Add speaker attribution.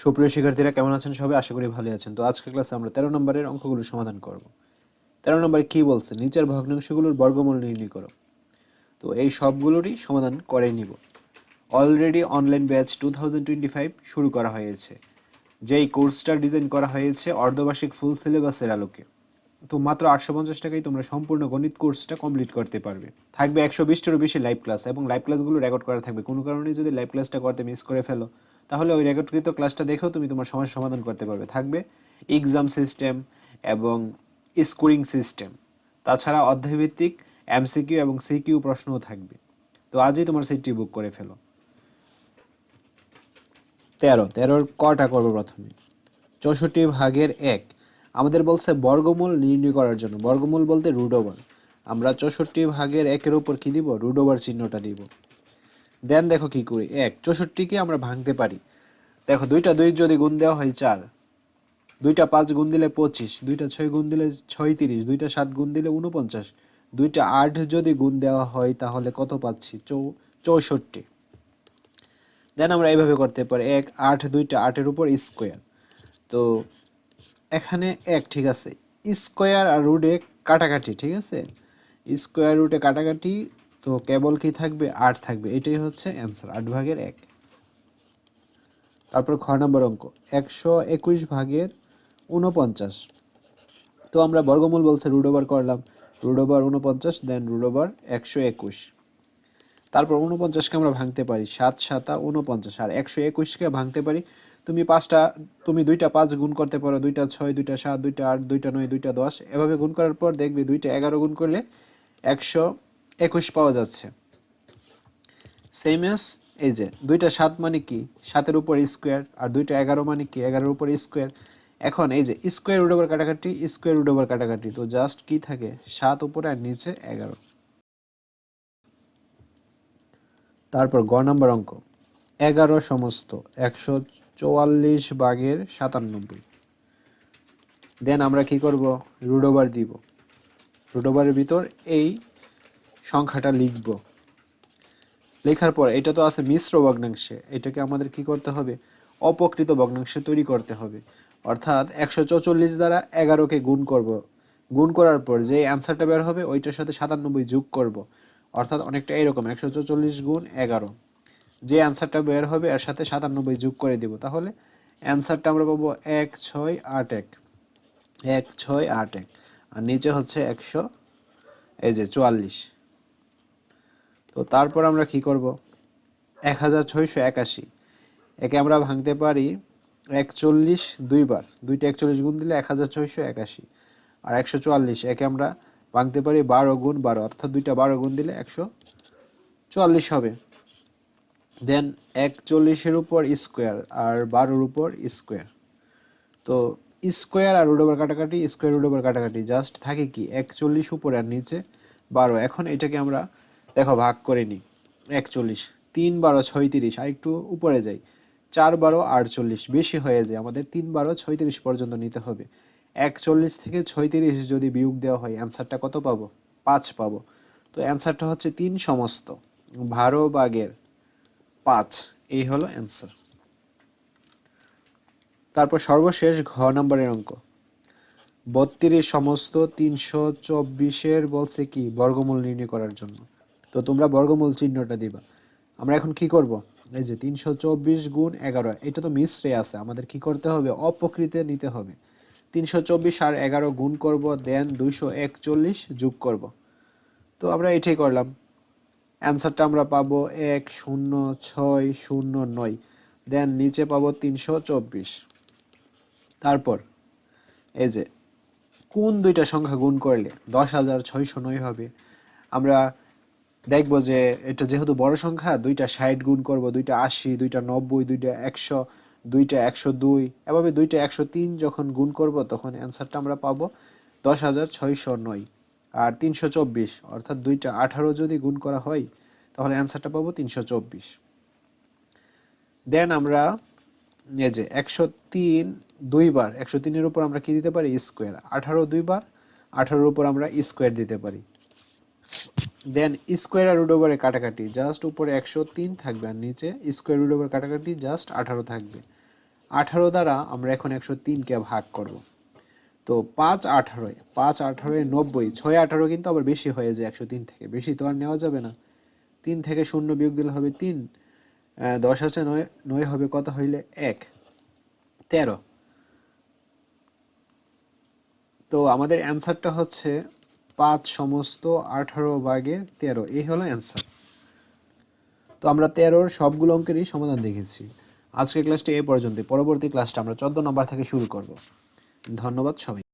Speaker 1: সুপ্রিয় শিক্ষার্থীরা, কেমন আছেন সবাই? আশা করি ভালো আছেন। তো আজকের ক্লাসে আমরা তেরো নম্বরের অঙ্কগুলো সমাধান করব। তেরো নম্বরে কি বলছে? নিচের ভগ্নাংশগুলোর বর্গমূল নির্ণয় করো। তো এই সবগুলোরই সমাধান করে নিব। Already online batch two thousand twenty five শুরু করা হয়েছে। যেই কোর্সটা ডিজাইন করা হয়েছে, অর্ধবার্ষিক ফুল সিলেবাসের আলোকে। তো মাত্র আটশো পঞ্চাশ টাকায় তোমরা সম্পূর্ণ গণিত কোর্সটা কমপ্লিট করতে পারবে। থাকবে একশো বিশটারও বেশি লাইভ ক্লাস এবং লাইভ ক্লাসগুলো রেকর্ড করা থাকবে। কোনো কারণে যদি লাইভ ক্লাসটা করতে মিস করে ফেলো তাহলে ওই রেকর্ডকৃত ক্লাসটা দেখেও তুমি তোমার সমস্যার সমাধান করতে পারবে। থাকবে এক্সাম সিস্টেম এবং স্কোরিং সিস্টেম তাছাড়া অধ্যায়ভিত্তিক এমসিকিউ এবং সিকিউ প্রশ্নও থাকবে। তো আজই তোমার সিটটি বুক করে ফেলো। তেরো। তেরোর কটা করব প্রথমে? চৌষট্টি ভাগের এক। আমাদের বলছে বর্গমূল নির্ণয় করার জন্য। বর্গমূল বলতে রুট ওভার আমরা চৌষট্টি ভাগের একের উপর কী দিব? রুট ওভার চিহ্নটা দিব। দেন দেখো কি করি। এক, চৌষট্টিকে আমরা ভাঙতে পারি। দেখো, দুইটা দুই যদি গুণ দেওয়া হয় চার। দুইটা পাঁচ গুণ দিলে পঁচিশ, দুইটা ছয় গুণ দিলে ছয় তিরিশ দুইটা সাত গুণ দিলে উনপঞ্চাশ দুইটা আট যদি গুণ দেওয়া হয় তাহলে কত পাচ্ছি? চৌ, চৌষট্টি। দেন আমরা এইভাবে করতে পারি। এক, আট, দুইটা আটের উপর স্কোয়ার। তো এখানে এক, ঠিক আছে। স্কোয়ার আর রুটে কাটাকাটি, ঠিক আছে? স্কোয়ার রুটে কাটাকাটি তো কেবল কি থাকবে? আট থাকবে। এটাই হচ্ছে অ্যান্সার আট ভাগের এক। তারপর খ নম্বর অঙ্ক, একশো একুশ ভাগের উনপঞ্চাশ তো আমরা বর্গমূল বলছে রুট ওভার করলাম। রুট ওভার উনপঞ্চাশ দেন রুট ওভার একশো একুশ। তারপর উনপঞ্চাশকে আমরা ভাঙতে পারি, সাত সাতা উনপঞ্চাশ আর একশো একুশকে ভাঙতে পারি, তুমি পাঁচটা, তুমি দুইটা পাঁচ গুণ করতে পারো, দুইটা ছয়, দুইটা সাত, দুইটা আট, দুইটা নয়, দুইটা দশ। এভাবে গুণ করার পর দেখবে দুইটা এগারো গুণ করলে একশো একুশ পাওয়া যাচ্ছে। সেম এস এই যে, দুইটা সাত মানে কি? সাতের উপর স্কোয়ার আর দুইটা এগারো মানে কি? এগারোর উপর স্কোয়ার এখন এই যে স্কোয়ার রুট ওভার কাটাকাটি স্কোয়ার রুট ওভার কাটাকাটি, তো জাস্ট কি থাকে? সাত উপরে আর নিচে এগারো। তারপর গ নাম্বার অঙ্ক। এগারো সমস্ত, একশো চুয়াল্লিশ বাঘের সাতানব্বই। দেন আমরা কি করব? রুট ওভার দিব। রুট ওভারের ভিতর এই সংখ্যাটা লিখব। লেখার পর, এটা তো আছে মিশ্র ভগ্নাংশে, এটাকে আমাদের কি করতে হবে? অপকৃত ভগ্নাংশে তৈরি করতে হবে। অর্থাৎ একশো চৌচল্লিশ দ্বারা এগারোকে গুণ করব। গুণ করার পর যে অ্যান্সারটা বের হবে, ওইটার সাথে সাতানব্বই যোগ করব। অর্থাৎ অনেকটা এরকম, একশো চৌচল্লিশ গুণ এগারো। যে অ্যান্সারটা বের হবে, এর সাথে সাতানব্বই যোগ করে দেব। তাহলে অ্যান্সারটা আমরা পাবো এক, ছয়, আট, এক। এক, ছয়, আট, এক। আর নিচে হচ্ছে একশো, এই যে চুয়াল্লিশ। তো তারপর আমরা কি করব? এক হাজার ছয়শো একাশি। একে আমরা ভাঙতে পারি একচল্লিশ দুইবার। দুইটা একচল্লিশ গুণ দিলে এক হাজার ছয়শো একাশি। আর একশো চুয়াল্লিশ, একে আমরা ভাঙতে পারি বারো গুণ বারো। অর্থাৎ দুইটা বারো গুণ দিলে একশো চুয়াল্লিশ হবে। দেন একচল্লিশের উপর স্কোয়ার আর বারোর উপর স্কোয়ার তো স্কোয়ার আর রুট কাটাকাটি স্কোয়ার রুট কাটাকাটি। জাস্ট থাকে কি, একচল্লিশ উপরে আর নিচে বারো। এখন এটাকে আমরা দেখো, ভাগ করে নিই। একচল্লিশ। তিন বারো ছয়ত্রিশ। আর একটু উপরে যাই। চার বারো আটচল্লিশ। বেশি হয়ে যায়। আমাদের তিন বারো ছয়ত্রিশ পর্যন্ত নিতে হবে। একচল্লিশ থেকে ছয়ত্রিশ যদি বিয়োগ দেওয়া হয়, অ্যান্সারটা কত পাবো? পাঁচ পাবো। তো অ্যান্সারটা হচ্ছে তিন সমস্ত। বারো বাগের পাঁচ। এই হলো অ্যান্সার। তারপর সর্বশেষ ঘ নম্বরের অঙ্ক। বত্রিশ সমস্ত তিনশো চব্বিশের বলছে কি? বর্গমূল নির্ণয় করার জন্য। তো তোমরা বর্গমূল চিহ্নটা দিবা। আমরা এখন কি করব? এই যে তিনশো চব্বিশ গুণ এগারো, এটা তো মিশ্রে আছে, আমাদের কি করতে হবে? অপকৃতে নিতে হবে। তিনশো চব্বিশ আর এগারো গুণ করব, দেন দুইশো একচল্লিশ যোগ করব। তো আমরা এটাই করলাম। অ্যান্সারটা আমরা পাবো এক শূন্য ছয় শূন্য নয়, দেন নিচে পাবো তিনশো চব্বিশ। তারপর, এই যে, কোন দুইটা সংখ্যা গুণ করলে দশ হাজার ছয়শো নয় হবে? আমরা দেখব যে এটা যেহেতু বড় সংখ্যা, দুইটা ষাট গুণ করব, দুইটা আশি, দুইটা নব্বই, দুইটা একশো দুইটা একশো দুই, এভাবে দুইটা একশো তিন যখন গুণ করব তখন অ্যান্সারটা আমরা পাবো দশ হাজার ছয়শো নয় আর তিনশো চব্বিশ, অর্থাৎ দুইটা আঠারো যদি গুণ করা হয়, তাহলে অ্যান্সারটা পাবো তিনশো চব্বিশ। দেন আমরা এই যে একশো তিন দুইবার, একশো তিনের উপর আমরা কি দিতে পারি? স্কোয়ার আঠারো দুইবার, আঠারোর উপর আমরা স্কোয়ার দিতে পারি। দেন স্কোয়ার রুট ওভারে কাটাকাটি জাস্ট উপরে একশো তিন থাকবে আর নিচে স্কোয়ার রুট ওভার কাটাকাটি জাস্ট আঠারো থাকবে। আঠারো দ্বারা আমরা এখন একশো তিনকে ভাগ করব। তো পাঁচ আঠারোয় পাঁচ আঠারোয় নব্বই, ছয় আঠারো কিন্তু আবার বেশি হয়ে যায় একশো তিন থেকে। বেশি তো আর নেওয়া যাবে না। তিন থেকে শূন্য বিয়োগ দিলে হবে তিন দশ আছে নয় নয় হবে কত হইলে এক। তেরো। তো আমাদের অ্যান্সারটা হচ্ছে পাঁচ সমস্ত আঠারো ভাগের তেরো। এই হলো অ্যান্সার তো আমরা তেরোর সবগুলো অঙ্কেরই সমাধান দেখেছি। আজকের ক্লাসটি এ পর্যন্ত পরবর্তী ক্লাসটা আমরা চোদ্দ নম্বর থেকে শুরু করব। ধন্যবাদ সবাই